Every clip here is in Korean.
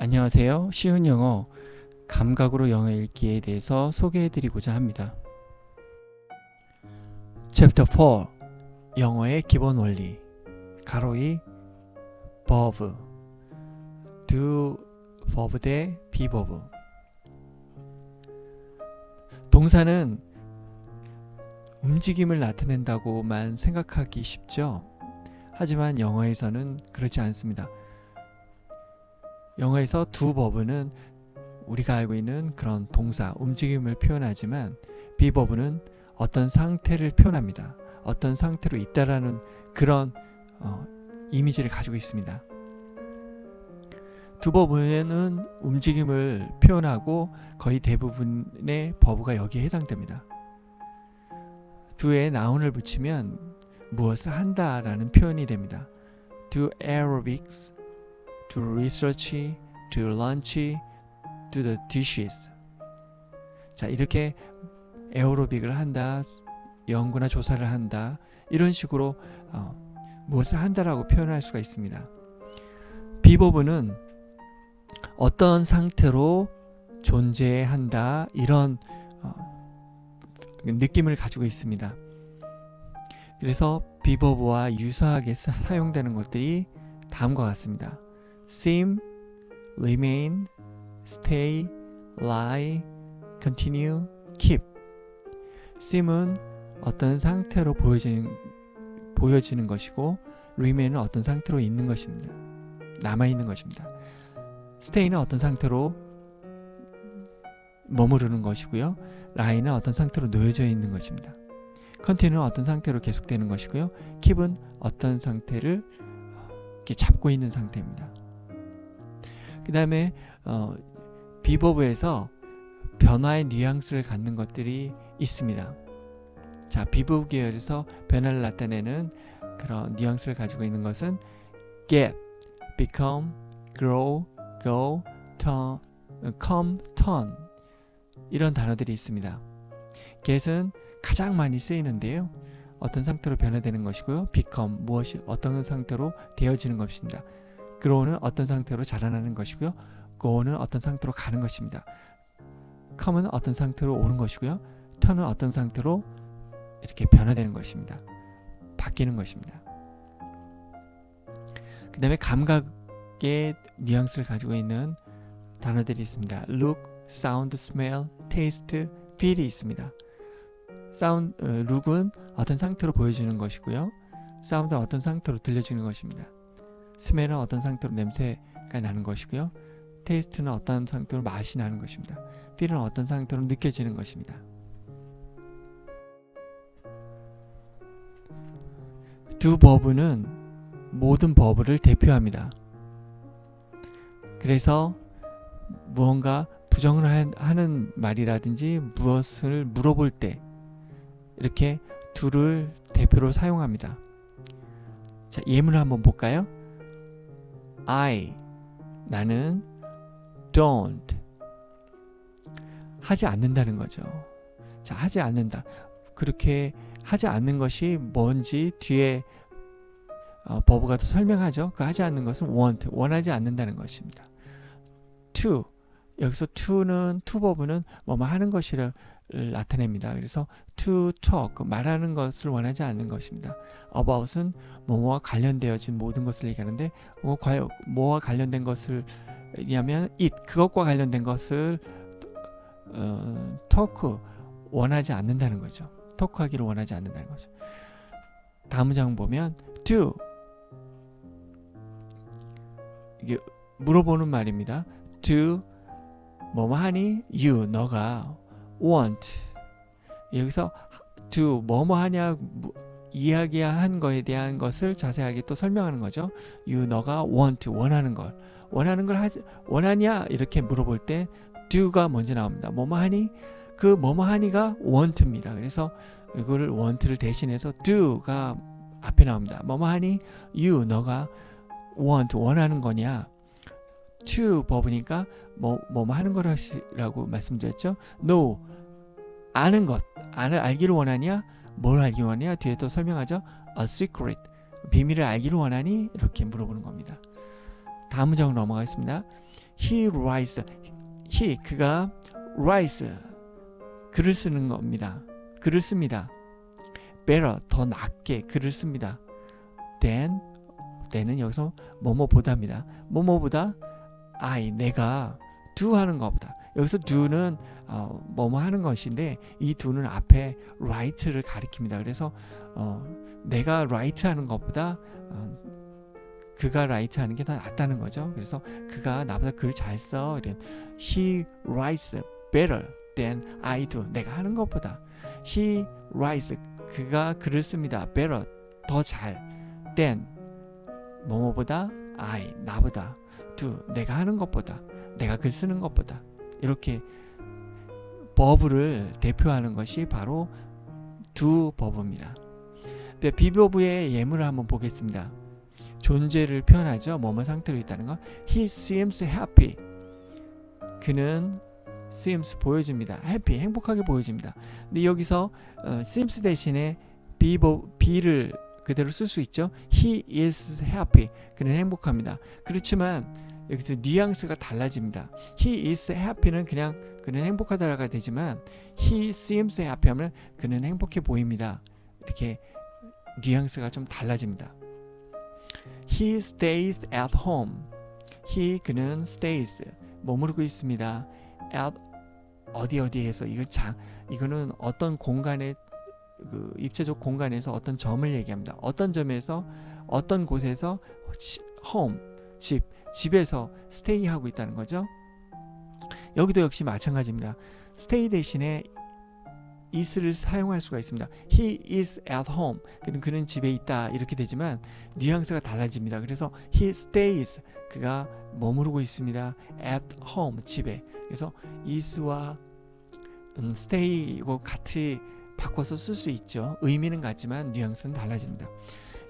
안녕하세요. 쉬운 영어 감각으로 영어 읽기에 대해서 소개해 드리고자 합니다. 챕터 4 영어의 기본 원리 가로이 verb do verb 대 be verb 동사는 움직임을 나타낸다고만 생각하기 쉽죠. 하지만 영어에서는 그렇지 않습니다. 영어에서 두 버브는 우리가 알고 있는 그런 동사, 움직임을 표현하지만 비버브는 어떤 상태를 표현합니다. 어떤 상태로 있다라는 그런 어, 이미지를 가지고 있습니다. 두 버브는 움직임을 표현하고 거의 대부분의 버브가 여기에 해당됩니다. 두에 나운을 붙이면 무엇을 한다라는 표현이 됩니다. Do aerobics, to research, to lunch, to the dishes. 자, 이렇게 에어로빅을 한다, 연구나 조사를 한다, 이런 식으로 어, 무엇을 한다라고 표현할 수가 있습니다. 비버브는 어떤 상태로 존재한다, 이런 어, 느낌을 가지고 있습니다. 그래서 비버브와 유사하게 사- 사용되는 것들이 다음과 같습니다. Seem, remain, stay, lie, continue, keep. seem은 어떤 상태로 보여지는 보여지는 것이고 remain은 어떤 상태로 있는 것입니다. 남아 있는 것입니다. stay는 어떤 상태로 머무르는 것이고요. lie는 어떤 상태로 놓여져 있는 것입니다. continue는 어떤 상태로 계속되는 것이고요. keep은 어떤 상태를 잡고 있는 상태입니다. 그 다음에 어, 비버브에서 변화의 뉘앙스를 갖는 것들이 있습니다. 자, 비버브 계열에서 변화를 나타내는 그런 뉘앙스를 가지고 있는 것은 get, become, grow, go, turn, come, turn 이런 단어들이 있습니다. get은 가장 많이 쓰이는데요. 어떤 상태로 변화되는 것이고요. become 무엇이 어떤 상태로 되어지는 것입니다. Grow는 어떤 상태로 자라나는 것이고요. go는 어떤 상태로 가는 것입니다. come은 어떤 상태로 오는 것이고요. turn은 어떤 상태로 이렇게 변화되는 것입니다. 바뀌는 것입니다. 그 다음에 감각의 뉘앙스를 가지고 있는 단어들이 있습니다. look, sound, smell, taste, feel이 있습니다. 사운드, 어, 룩은 어떤 상태로 보여주는 것이고요. 사운드는 어떤 상태로 들려지는 것입니다. 스멜은 어떤 상태로 냄새가 나는 것이고요. 테이스트는 어떤 상태로 맛이 나는 것입니다. 필은 어떤 상태로 느껴지는 것입니다. 두 버브는 모든 버브를 대표합니다. 그래서 무언가 부정을 하- 하는 말이라든지 무엇을 물어볼 때 이렇게 둘을 대표로 사용합니다. 자, 예문을 한번 볼까요? I 나는 don't 하지 않는다는 거죠. 자, 하지 않는다. 그렇게 하지 않는 것이 뭔지 뒤에 어, 버브가 또 설명하죠. 그 하지 않는 것은 want, 원하지 않는다는 것입니다. to 여기서 to는 to 버브는 뭐뭐 하는 것이를 나타냅니다. 그래서 to talk 말하는 것을 원하지 않는 것입니다. about은 뭐뭐와 관련되어진 모든 것을 얘기하는데 뭐 뭐와 관련된 것을 얘기하면 it 그것과 관련된 것을 어, talk 원하지 않는다는 거죠. 토크하기를 원하지 않는다는 거죠. 다음 장 보면 do 이게 물어보는 말입니다. do 뭐뭐 하니? you 너가 want 여기서 do 뭐뭐 하냐 무- 이야기한 거에 대한 것을 자세하게 또 설명하는 거죠. you 너가 want 원하는 걸 원하는 걸 하지 원하냐 이렇게 물어볼 때 do가 먼저 나옵니다. 뭐뭐 하니? 그 뭐뭐 하니가 want입니다. 그래서 이거를 want를 대신해서 do가 앞에 나옵니다. 뭐뭐 하니? you 너가 want 원하는 거냐? To 버브니까 뭐 뭐 뭐 하는 거라고 말씀드렸죠. no 아는 것 아는 알기를 원하냐? 뭘 알기 원하냐? 뒤에 또 설명하죠. a secret 비밀을 알기를 원하니? 이렇게 물어보는 겁니다. 다음 문장으로 넘어가겠습니다. he writes he 그가 writes 글을 쓰는 겁니다. 글을 씁니다. better 더 낫게 글을 씁니다. than than은 여기서 뭐뭐보다입니다. 뭐뭐보다 I 내가 do 하는 것보다 여기서 do는 어, 뭐뭐 하는 것인데 이 do는 앞에 write를 가리킵니다. 그래서 어, 내가 write 하는 것보다 어, 그가 write 하는 게 더 낫다는 거죠. 그래서 그가 나보다 글 잘 써. 이런 he writes better than I do. 내가 하는 것보다 he writes 그가 글을 씁니다. better 더 잘 than 뭐뭐보다 I 나보다 do 내가 하는 것보다 내가 글 쓰는 것보다 이렇게 버브를 대표하는 것이 바로 do 버브입니다. 네, 비버브의 예문을 한번 보겠습니다. 존재를 표현하죠. 뭐뭐 상태로 있다는 거. He seems happy. 그는 seems 보여집니다. happy 행복하게 보여집니다. 근데 여기서 어, seems 대신에 비버 be를 그대로 쓸 수 있죠. He is happy. 그는 행복합니다. 그렇지만 여기서 뉘앙스가 달라집니다. He is happy는 그냥 그는 행복하다가 되지만 He seems happy 하면 그는 행복해 보입니다. 이렇게 뉘앙스가 좀 달라집니다. He stays at home. He 그는 stays 머무르고 있습니다. at 어디 어디에서 이거 자 이거는 어떤 공간에 그 입체적 공간에서 어떤 점을 얘기합니다. 어떤 점에서 어떤 곳에서 치- home 집 집에서 stay 하고 있다는 거죠. 여기도 역시 마찬가지입니다. stay 대신에 is를 사용할 수가 있습니다. He is at home. 그는 그는 집에 있다 이렇게 되지만 뉘앙스가 달라집니다. 그래서 he stays 그가 머무르고 있습니다. at home 집에. 그래서 is와 음, stay 이거 같이 바꿔서 쓸 수 있죠. 의미는 같지만 뉘앙스는 달라집니다.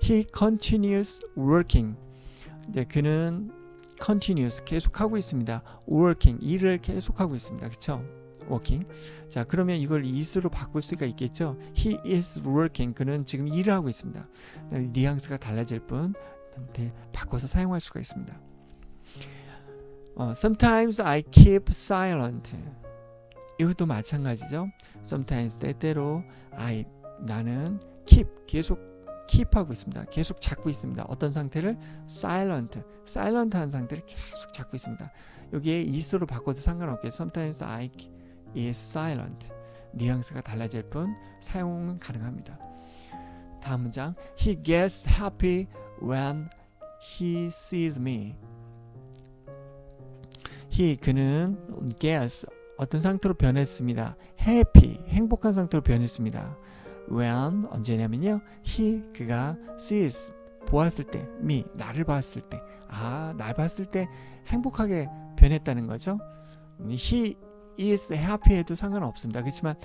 He continues working. 이제 그는 continuous 계속하고 있습니다. working 일을 계속하고 있습니다. 그렇죠? working. 자, 그러면 이걸 is로 바꿀 수가 있겠죠? He is working. 그는 지금 일을 하고 있습니다. 뉘앙스가 달라질 뿐 네, 바꿔서 사용할 수가 있습니다. 어, sometimes I keep silent. 이것도 마찬가지죠. sometimes 때때로 I 나는 keep 계속 keep 하고 있습니다. 계속 잡고 있습니다. 어떤 상태를 silent, silent 한 상태를 계속 잡고 있습니다. 여기에 is로 바꿔도 상관없게 sometimes I is silent. 뉘앙스가 달라질 뿐 사용은 가능합니다. 다음 문장 He gets happy when he sees me. he 그는 gets 어떤 상태로 변했습니다. happy 행복한 상태로 변했습니다. when 언제냐면요. he 그가 sees 보았을 때 me 나를 봤을 때 아, 날 봤을 때 행복하게 변했다는 거죠. he is happy 해도 상관없습니다. 그렇지만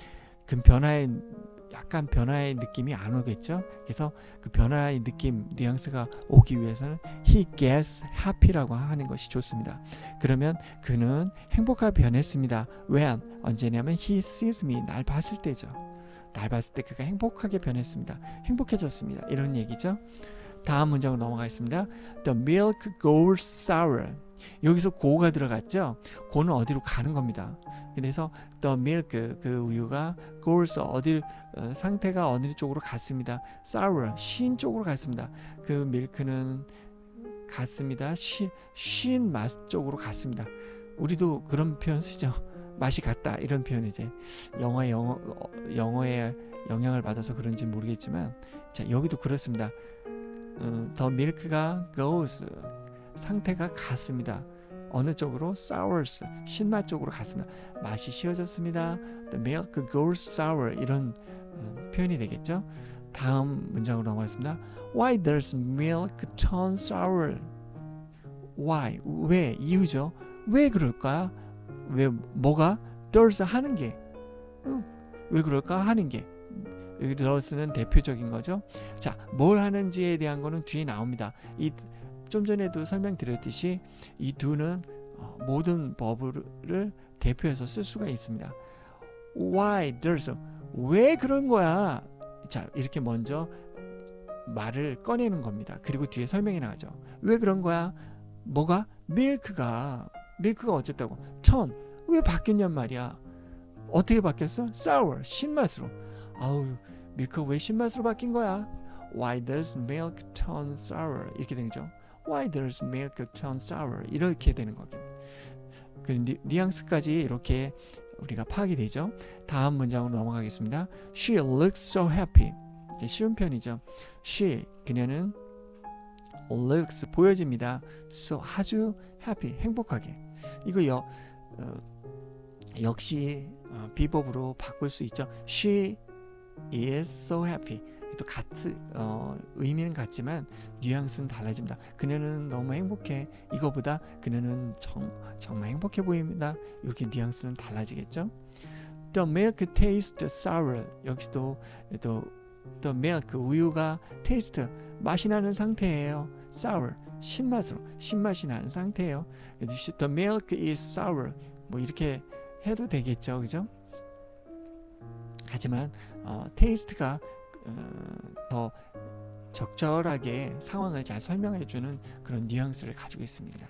그 변화의 약간 변화의 느낌이 안 오겠죠. 그래서 그 변화의 느낌 뉘앙스가 오기 위해서는 he gets happy라고 하는 것이 좋습니다. 그러면 그는 행복하게 변했습니다. when 언제냐면 he sees me 날 봤을 때죠. 날 봤을 때 그가 행복하게 변했습니다. 행복해졌습니다. 이런 얘기죠. 다음 문장으로 넘어가겠습니다. The milk goes sour. 여기서 고가 들어갔죠. 고는 어디로 가는 겁니다. 그래서 the milk 그 우유가 goes 어디 어, 상태가 어느 쪽으로 갔습니다. sour 신 쪽으로 갔습니다. 그 밀크는 갔습니다. 신, 신맛 쪽으로 갔습니다. 우리도 그런 표현 쓰죠. 맛이 같다 이런 표현 이제 영어의 영어 어, 영어에 영향을 받아서 그런지 모르겠지만 자 여기도 그렇습니다. 어, 더 밀크가 goes 상태가 같습니다. 어느 쪽으로 sours 신맛 쪽으로 갔습니다. 맛이 쉬어졌습니다. The milk goes sour 이런 어, 표현이 되겠죠. 다음 문장으로 넘어가겠습니다. Why does milk turn sour? Why 왜 이유죠? 왜 그럴까? 왜 뭐가 does 하는 게 왜 그럴까 하는 게 does는 대표적인 거죠. 자, 뭘 하는지에 대한 거는 뒤에 나옵니다. 이 좀 전에도 설명드렸듯이 이 do는 어, 모든 버브를 대표해서 쓸 수가 있습니다. Why does 왜 그런 거야? 자, 이렇게 먼저 말을 꺼내는 겁니다. 그리고 뒤에 설명이 나가죠. 왜 그런 거야? 뭐가? 밀크가 밀크가 어쨌다고 턴왜 바뀌었냔 말이야 어떻게 바뀌었어? sour 신맛으로 아우 밀크가 왜 신맛으로 바뀐 거야? Why does milk turn sour? 이렇게 되는 거죠. Why does milk turn sour? 이렇게 되는 거겠. 그 뉘- 뉘앙스까지 이렇게 우리가 파악이 되죠. 다음 문장으로 넘어가겠습니다. She looks so happy. 쉬운 편이죠. She 그녀는 looks 보여집니다. So 아주 happy 행복하게. 이거 여, 어, 역시 어, 비법으로 바꿀 수 있죠. She is so happy. 또 같은 어, 의미는 같지만 뉘앙스는 달라집니다. 그녀는 너무 행복해. 이거보다 그녀는 정, 정말 행복해 보입니다. 이렇게 뉘앙스는 달라지겠죠. The milk tastes sour. 여기도 또 the milk 우유가 taste 맛이 나는 상태예요. sour 신맛으로 신맛이 나는 상태예요. The milk is sour. 뭐 이렇게 해도 되겠죠, 그죠? 하지만 어, 테이스트가 어, 더 적절하게 상황을 잘 설명해주는 그런 뉘앙스를 가지고 있습니다.